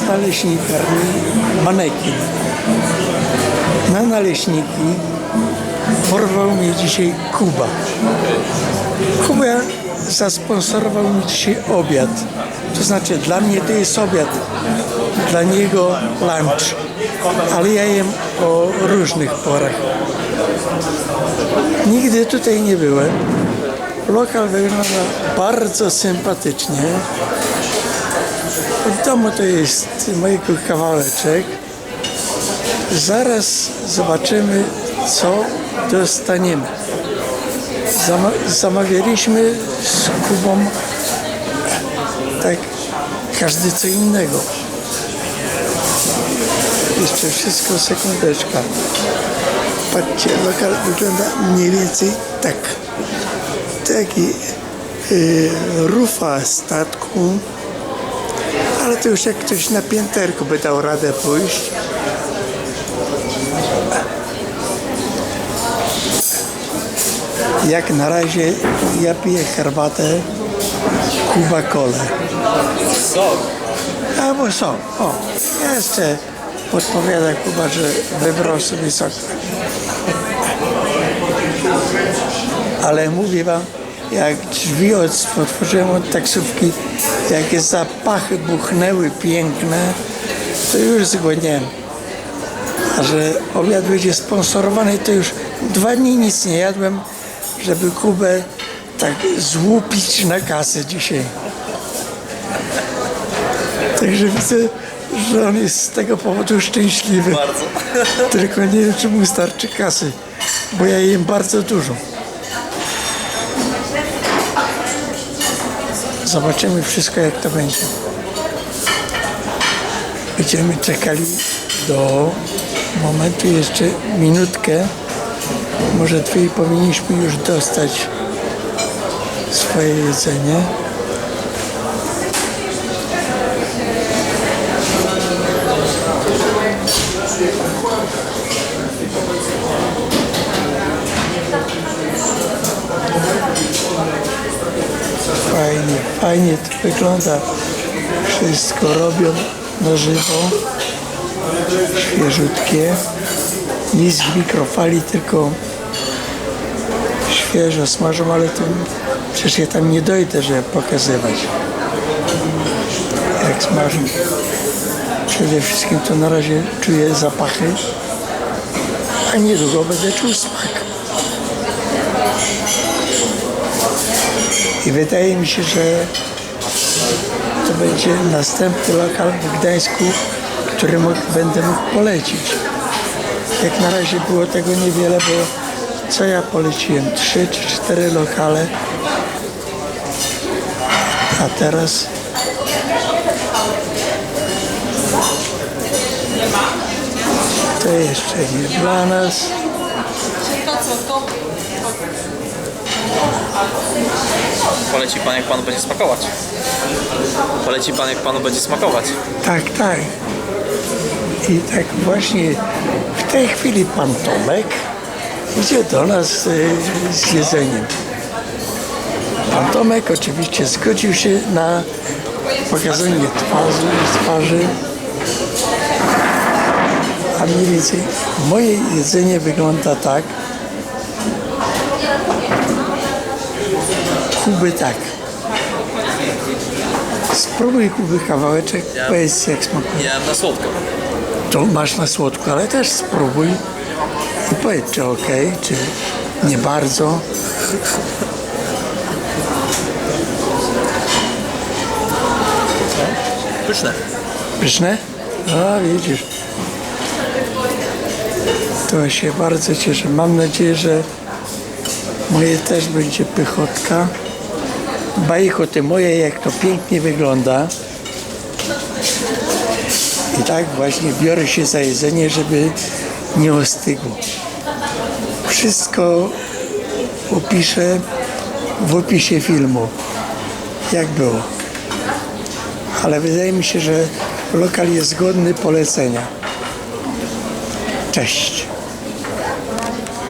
naleśnikarni manekin. Na naleśniki porwał mnie dzisiaj Kuba. Kuba zasponsorował mi dzisiaj obiad. To znaczy dla mnie to jest obiad, dla niego lunch. Ale ja jem o różnych porach. Nigdy tutaj nie byłem. Lokal wygląda bardzo sympatycznie. Od domu to jest mojego kawałeczek. Zaraz zobaczymy, co dostaniemy. Zama- zamawialiśmy z Kubą tak każdy co innego. Jeszcze wszystko sekundeczka. Patrzcie, lokal wygląda mniej więcej tak. Taki y, rufa statku, ale to już jak ktoś na pięterku by dał radę pójść. Jak na razie ja piję herbatę Kuba Kole. Sok. Albo są. O, jeszcze podpowiada Kuba, że wybrał sobie sok. Ale mówię wam, jak drzwi od- otworzyłem od taksówki, jakie zapachy buchnęły piękne, to już zgłodniałem. A że obiad będzie sponsorowany, to już dwa dni nic nie jadłem, żeby Kubę tak złupić na kasę dzisiaj. Także widzę, że on jest z tego powodu szczęśliwy. Bardzo. Tylko nie wiem, czy mu starczy kasy, bo ja jem bardzo dużo. Zobaczymy wszystko, jak to będzie. Będziemy czekali do momentu jeszcze minutkę. Może dwie powinniśmy już dostać swoje jedzenie. Fajnie, to wygląda. Wszystko robią na żywo. Świeżutkie. Nic w mikrofali, tylko świeżo smażą, ale to przecież ja tam nie dojdę, żeby pokazywać. Jak smażą. Przede wszystkim to na razie czuję zapachy, a niedługo będę czuł smak. Wydaje mi się, że to będzie następny lokal w Gdańsku, który mógł, będę mógł polecić. Jak na razie było tego niewiele, bo co ja poleciłem? Trzy czy cztery lokale. A teraz to jeszcze nie dla nas. Poleci pan, jak panu będzie smakować. Poleci pan, jak panu będzie smakować. Tak, tak. I tak właśnie w tej chwili pan Tomek idzie do nas y, z jedzeniem. Pan Tomek oczywiście zgodził się na pokazanie twarzy, twarzy. A mniej więcej moje jedzenie wygląda tak. Kuby tak. Spróbuj Kuby kawałeczek, Ja- powiedz jak smakuje. Ja na słodko. To masz na słodko, ale też spróbuj i powiedz, czy ok, czy nie bardzo. Pyszne. Pyszne? A widzisz. To się bardzo cieszę. Mam nadzieję, że moje też będzie pychotka. Bajko moje, jak to pięknie wygląda. I tak właśnie biorę się za jedzenie, żeby nie ostygło. Wszystko opiszę w opisie filmu, jak było. Ale wydaje mi się, że lokal jest godny polecenia. Cześć.